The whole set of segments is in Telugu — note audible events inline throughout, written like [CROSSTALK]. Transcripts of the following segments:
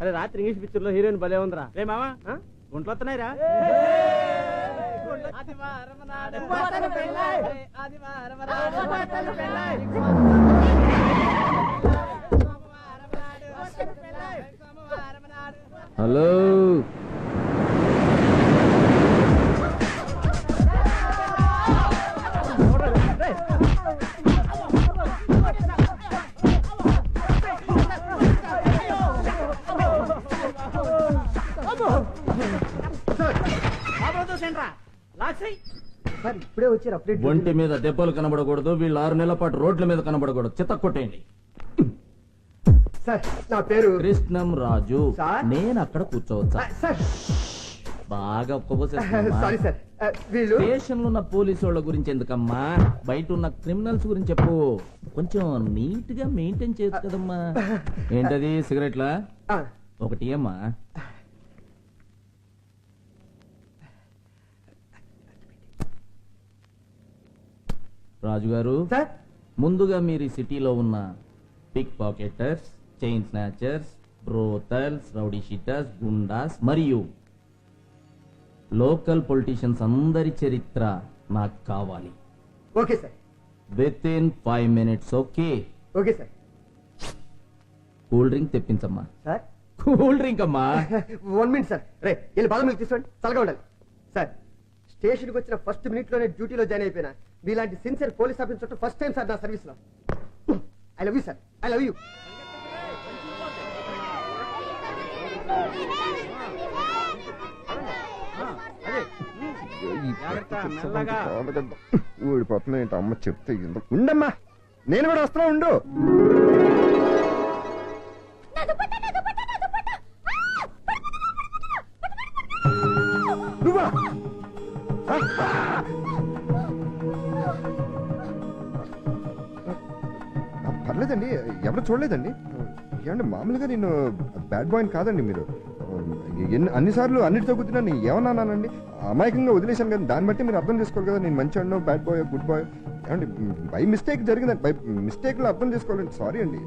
అరే రాత్రి ఇంగ్లీష్ పిక్చర్లో హీరోయిన్ భలే ఉందిరా. రే మామా గుంట్లు వస్తున్నాయిరా? హలో. వచ్చారు అప్డేట్ ఒంటి మీద దెబ్బలు కనబడకూడదు వీళ్ళు ఆరు నెలల పాటు రోడ్ల మీద కనబడకూడదు. చిత్త కొట్టేయండి సార్ నా పేరు కృష్ణం రాజు. సార్? నేను అక్కడ కూర్చోవచ్చా? సార్. బాగా [LAUGHS] సారీ ఒక్కపోసేస్తున్నా సార్ వీళ్ళు? స్టేషన్లో ఉన్న పోలీసు వాళ్ళ గురించి ఎందుకమ్మా? బయట ఉన్న క్రిమినల్స్ గురించి చెప్పు. కొంచెం నీట్గా మెయింటైన్ చేయొచ్చు కదమ్మా. [LAUGHS] ఏంటది సిగరెట్లా? ఆ, ఒకటి అమ్మా రాజుగారు సార్? ముందుగా మీరు ఈ సిటీలో ఉన్న pick pocketers chain snatchers brothels rowdy sheeters goondas మరియు లోకల్ పొలిటీషియన్స్ అందరి చరిత్ర నాకు కావాలి. Okay sir. With in five minutes okay okay sir. Cool drink తెప్పించమ్మా. Sir? Cool drink అమ్మా. [LAUGHS] One minute sir. రే వెళ్ళి బాదం తీసుకోండి చల్లగా ఉండాలి. సార్. స్టేషన్కి వచ్చిన ఫస్ట్ మినిట్లోనే డ్యూటీలో జాయిన్ అయిపోయినా. మీలాంటి సిన్సియర్ పోలీస్ ఆఫీసర్ చుట్టూ ఫస్ట్ టైం సార్ నా సర్వీస్లో I love you sir. I love you. ఊడిపోతున్నా ఏంటి అమ్మ చెప్తే ఎందుకు? ఉండమ్మా నేను కూడా వస్తున్నా ఉండు. పర్లేదండి ఎవరు చూడలేదండి. ఏమంటే మామూలుగా నేను బ్యాడ్ బాయ్ కాదండి మీరు. ఎన్ని అన్నిసార్లు అన్నిటితో కుదిరినా నేను ఏమన్నానండి అమాయకంగా వదిలేశాను కదా దాన్ని బట్టి మీరు అర్థం చేసుకోవాలి కదా నేను మంచి అన్నో బ్యాడ్ బాయ్ గుడ్ బాయ్? ఏమండి బై మిస్టేక్ జరిగిందండి బై మిస్టేక్లో అర్థం చేసుకోవాలండి సారీ అండి.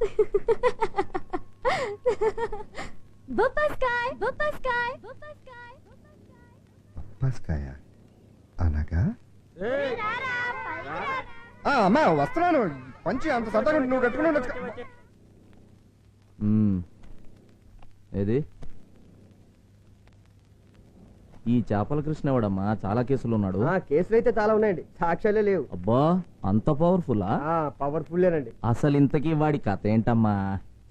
[LAUGHS] బొప్పాస్కాయ్ బొప్పాస్కాయ్ బొప్పాస్కాయ్ బొప్పాస్కాయ అనగా ఆ, అమ్మా వస్తున్నాను పంచి అంత సరదాగా నువ్వు కట్టుకుని ఉండొచ్చు. ఏది? ఈ చేపల కృష్ణ ఎవడమ్మా? చాలా కేసులు ఉన్నాడు. ఆ కేసులు అయితే చాలా ఉన్నాయండి. సాక్ష్యాలే లేవు. అబ్బా అంత పవర్ఫుల్లా ఆ? పవర్ఫుల్లేనండి అసలు ఇంతకీ వాడి కథ ఏంటమ్మా?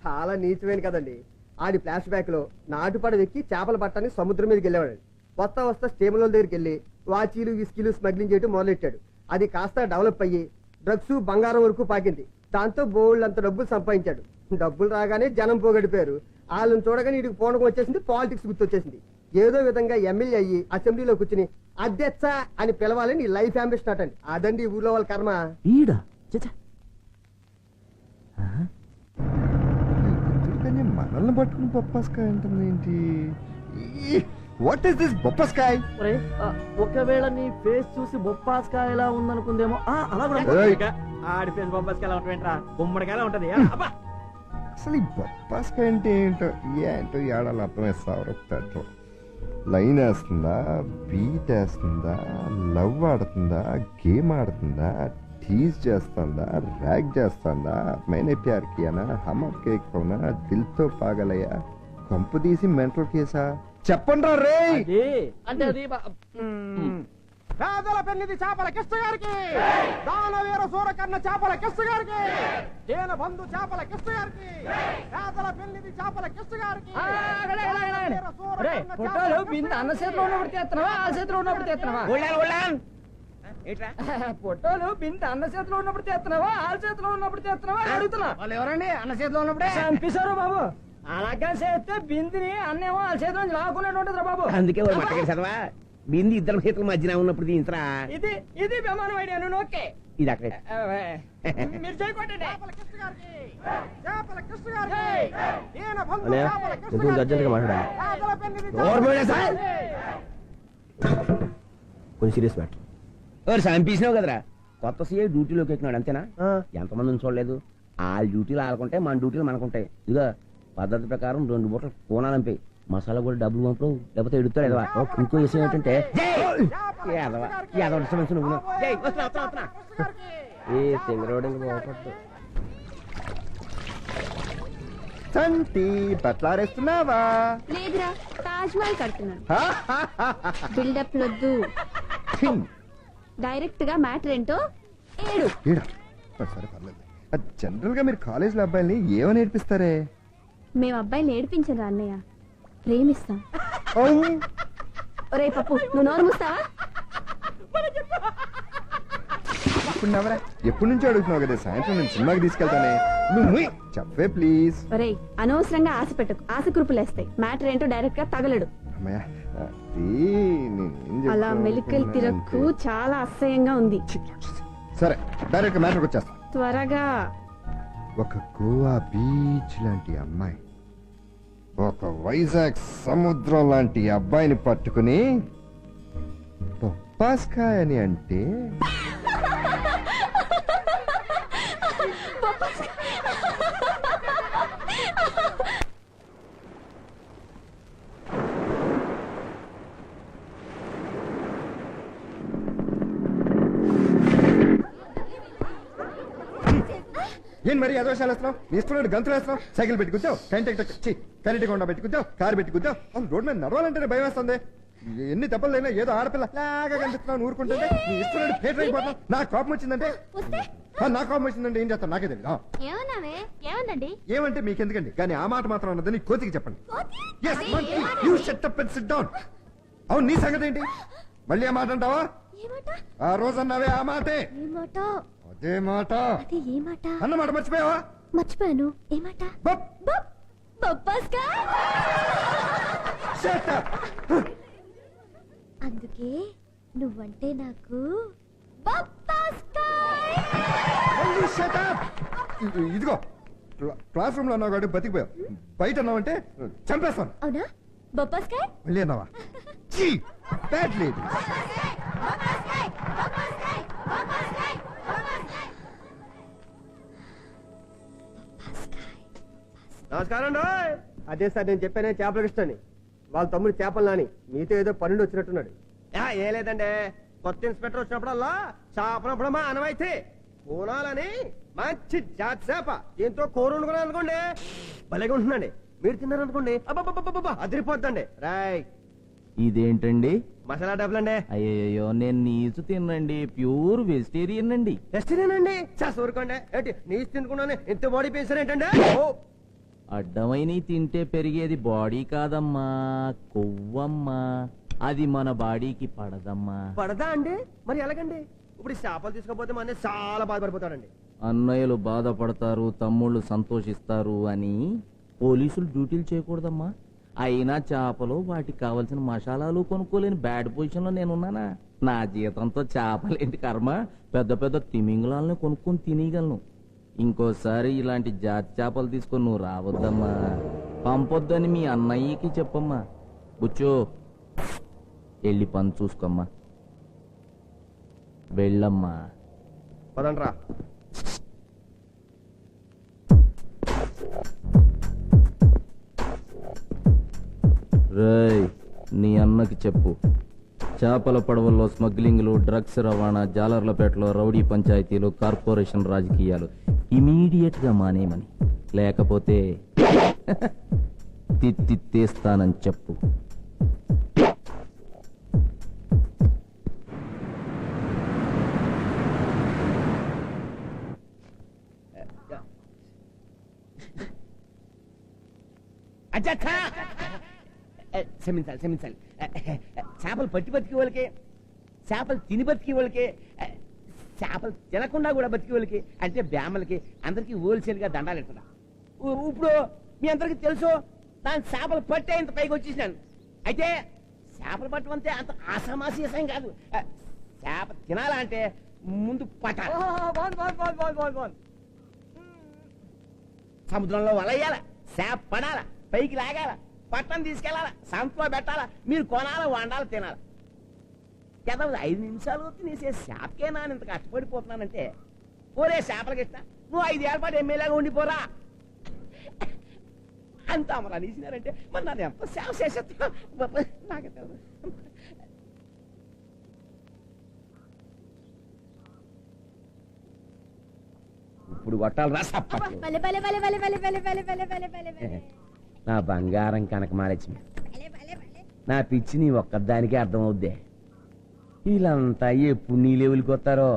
చాలా నీచమైన కదండి. ఆడి ఫ్లాష్ బ్యాక్లో నాటుపడ ఎక్కి చేపలు పట్టడానికి సముద్రం మీదకి వెళ్ళేవాడు. వస్తా వస్తా స్టేమల దగ్గరికి వెళ్ళి వాచీలు విస్కీలు స్మగ్లింగ్ చేయడం మొదలెట్టాడు. అది కాస్త డెవలప్ అయ్యి డ్రగ్స్ బంగారం వరకు పాకింది. దాంతో బోల్డ్ అంత డబ్బులు సంపాదించాడు. డబ్బులు రాగానే జనం పోగడిపోయారు వాళ్ళని చూడగానే వీడికి పోనకం వచ్చేసింది పాలిటిక్స్ గుర్తొచ్చేసింది. ఏదో విధంగా ఎమ్మెల్యే అయ్యి అసెంబ్లీలో కూర్చుని అధ్యక్ష అని పిలవాలని లైఫ్ అంబిషన్ అటండి. అదండి ఊర్లో వాళ్ళ కర్మ. ఈడా? చచ్చా మనల్ని పట్టుకుని బొప్పాస్కాయ అంటుంది ఏంటి? వాట్ ఈస్ దిస్ బొప్పాస్కాయ్? ఒకవేళ నీ ఫేస్ చూసి బొప్పాస్కాయలా ఉందనుకుందేమో. ఆ, అలా కూడా ఏయ్, ఆడి ఫేస్ బొబ్బస్కి ఎలా ఉంటా గుమ్మడికి ఉంటది అసలు ఈ బొప్పాస్కాయ అంటే ఏంటో ఏంటో ఏడాలి అర్థమేస్తావు పెట్టు లైన్ వేస్తుందా? బీట్ వేస్తుందా? లవ్ ఆడుతుందా? గేమ్ ఆడుతుందా? టీజ్ చేస్తుందా ర్యాక్ చేస్తుందా మైనే ప్యార్ కియానా హమ్ అప్కే కౌనా దిల్తో పాగలయ్యా. కొంపు తీసి మెంటల్ కేసా? చెప్పండి రే! అంటే అది పేదల పెన్నిది చేపల కిష్ట గారికి. దానవీర సూరకర్ణ చేపల కిష్ట గారికి. తేన బంధు చేపల కిష్ట గారికి. పేదల పెన్నిది చేపల కిష్ట గారికి. ఫోటోలు అన్న చేతిలో ఉన్నప్పుడు తీస్తున్నావా? ఆ చేతిలో ఉన్నప్పుడు తీస్తున్నావా? [LAUGHS] ఫోటోలు బిందు అన్న చేతిలో ఉన్నప్పుడు తీస్తున్నావా ఆ చేతిలో ఉన్నప్పుడు తీస్తున్నావా అని అడుగుతున్నా. వాళ్ళు ఎవరండి? అన్న చేతిలో ఉన్నప్పుడే? చంపేశారు బాబు. అలాగే చేస్తే బిందుని అన్నేమో వాళ్ళ చేతిలో నుంచి లాక్కున్నట్టు ఉంటుందిరా బాబు. అందుకే వాడు చదవా? బింది ఇద్దరు చేతుల మధ్యన ఉన్నప్పుడు దీంతరా ఇది ఇది విమానం ఐడియా నువ్వు ఓకే ఇది అక్కడ. మీరు గారికి. కొంచెం సీరియస్ మ్యాటర్ ఎవరు చంపేసినావు కదరా. కొత్త సీఐ డ్యూటీలోకి ఎక్కినాడు అంతేనా? ఆ, ఎంతమందిని చూడలేదు. వాళ్ళ డ్యూటీలు ఆడుకుంటే మన డ్యూటీలు మనకుంటాయి. ఇదిగో పద్ధతి ప్రకారం రెండు బూటలు కోనాలంపి మసాలా కూడా డబ్బులు పంపు లేకపోతే ఎడుతాడు ఎదవా? ఇంకో విషయం ఏంటంటే. ఏ బట్లారేస్తున్నావా లేదురా తాజ్ మహల్ కడుతున్నాను బిల్డప్ లొద్దు డైరెక్ట్గా మ్యాటర్ ఏంటో ఏడు. ఈడ. సరే పర్లేదు. జనరల్గా మీరు కాలేజీలో అబ్బాయిల్ని ఏమని నేర్పిస్తారే? మేము అబ్బాయిని ఏడిపించరా అన్నయ్య? ప్రేమిస్తాం! ఒరే పప్పు నువ్వు నోరు మూస్తావా? ఇప్పుడు నవ్వరా? ఎప్పటి నుంచి అడుగుతున్నావు కదా సాయంత్రం నేను సినిమాకి తీసుకెళ్తానే. నువ్వు. చెప్పే ప్లీజ్. ఒరేయ్ అనవసరంగా ఆశ పెట్టకు. ఆశ కురుపులేస్తాయి. మ్యాటర్ ఏంటో డైరెక్ట్గా తగలడు. అలా మెలికలు తిరక్కు చాలా అసహ్యంగా ఉంది. సరే డైరెక్ట్ మ్యాటర్కి వచ్చేస్తా. త్వరగా. ఒక గోవా బీచ్ లాంటి అమ్మాయి ఒక వైజాగ్ సముద్రం లాంటి అబ్బాయిని పట్టుకుని బొప్పాస్కాయ అని అంటే ఏం మరి అదోషాలు వేస్తున్నావు? నీ ఇష్టం గంతులు వేస్తున్నావు? సైకిల్ పెట్టి కూర్చోవు కంటెక్ట్ చి కరెంట్ కొండ పెట్టి కూర్చోవు కారు పెట్టి కూర్చోవు అవును రోడ్ మీద నడవాలంటేనే భయం వేస్తుంది. ఎన్ని దెబ్బలైనా ఏదో ఆడపిల్ల లాగా కనిపిస్తున్నావు ఊరుకుంటుంటే నీ ఇష్టం పేటర్ అయిపోతున్నావు నాకు కోపం వచ్చిందంటే? నా కోపం వచ్చిందంటే ఏం చేస్తాను నాకే తెలియదు ఏమనండి ఏమంటే మీకెందుకండి? కానీ ఆ మాట మాత్రం అన్నది నీ కోతికి చెప్పండి. అవును నీ సంగతి ఏంటి? మళ్ళీ ఆ మాట అంటావా? ఆ రోజు అన్నావే ఆ మాటే? మాట? అదే ఏమాట అన్న మాట మర్చిపోయావా? మర్చిపోయాను. బప్. Shut up! అందుకే నువ్వంటే నాకు ఇదిగో క్లా- క్లాస్ రూమ్లో అన్నావు కాబట్టి బతికిపోయావు. బయట అన్నావు అంటే చంపేస్తాను. అవునా? బొప్పాస్కాయ్ మళ్ళీ అన్నావా? చీ బ్యాడ్ లేడీ నమస్కారం. అదే సార్ నేను చెప్పానే చేపల ఇష్టని వాళ్ళ తమ్ముడు చేపలు నాని. మీతో ఏదో పన్నెండు వచ్చినట్టున్నాడు. ఏ లేదండి. కొత్త ఇన్స్పెక్టర్ వచ్చినప్పుడల్లా చేపలప్పుడు మా అనవైతే పూనాలని మంచి జాతి చేప. దీంతో కూర వండుకున్నాను అనుకోండి. భలేగా ఉంటుందండి. మీరు తిన్నారనుకోండి అబ్బబ్బబ్బబ్బబ్బ, అదిరిపోద్దండి. రాయ్. ఇదేంటండి? మసాలా డబ్బులండి అయ్యయ్యో నేను నీచు తినండి ప్యూర్ వెజిటేరియన్ అండి. టెస్టినేనండి చాస్ ఊరుకోండి. ఏంటి నీసు తినుకున్నాను ఇంత బాడీ పెంచారేంటండి ఓ అడ్డమైనవి తింటే పెరిగేది బాడీ కాదమ్మా కొవ్వమ్మా. అది మన బాడీకి పడదమ్మా. పడదా అండి? మరి ఎలాగండి? ఇప్పుడు చేపలు తీసుకోపోతే మన చాలా బాధపడిపోతాడండి. అన్నయ్యలు బాధపడతారు తమ్ముళ్ళు సంతోషిస్తారు అని పోలీసులు డ్యూటీలు చేయకూడదమ్మా. అయినా చేపలు వాటికి కావలసిన మసాలాలు కొనుక్కోలేని బ్యాడ్ పొజిషన్లో నేనున్నానా? నా జీతంతో చేపలేంటి కర్మ? పెద్ద పెద్ద తిమింగళాలను కొనుక్కొని తినేయగలను. ఇంకోసారి ఇలాంటి జాతి చేపలు తీసుకొని నువ్వు రావద్దమ్మా. పంపొద్దని మీ అన్నయ్యకి చెప్పమ్మా. బుచ్చో వెళ్ళి పని చూసుకోమ్మా. వెళ్ళమ్మా. పదండ్రా. రేయ్ నీ అన్నకి చెప్పు. చేపల పడవల్లో స్మగ్లింగ్లు డ్రగ్స్ రవాణా జాలర్లపేటలో రౌడీ పంచాయతీలు కార్పొరేషన్ రాజకీయాలు. ఇమీడియట్గా మానేయమని. లేకపోతే [LAUGHS] తిత్తిత్తేస్తానని చెప్పు. క్షమించాలి క్షమించాలి. చేపలు పట్టి బతికే వాళ్ళకే చేపలు తిని బతికే వాళ్ళకే చేపలు తినకుండా కూడా బతికే వాళ్ళకి అంటే బ్యామలకి అందరికి హోల్సేల్గా దండాలు ఎట్టున్నా ఇప్పుడు మీ అందరికి తెలుసు దాని చేపలు పట్టే ఇంత పైకి వచ్చేసినాను. అయితే చేపలు పట్టడం అంతే అంత ఆసామాసి విషయం కాదు. చేప తినాలంటే ముందు పట్టాలి. సముద్రంలో వలయ్యాల చేప పడాల పైకి లాగాల పట్టణం తీసుకెళ్ళాల సంతలో పెట్టాల మీరు కొనాల వండాల తినాల. పెదవులు ఐదు నిమిషాలు తినేసే శాపకే నాన్న ఇంత కష్టపడిపోతున్నానంటే పోరే శాపల కృష్ణ నువ్వు ఏళ్ళ పాటు ఎమ్మెల్యేగా ఉండిపోరా అంత అమరా నీసినారంటే మరి నన్ను ఎంత సేవ చేసేస్తా నాకు తెలుసు ఇప్పుడు కొట్టాలి రా నా బంగారం కనకమాలక్ష్మి నా పిచ్చి నీ ఒక్కదానికే అర్థమవుద్దే వీళ్ళంతా ఎప్పుడు నీ లెవెల్కి వస్తారో?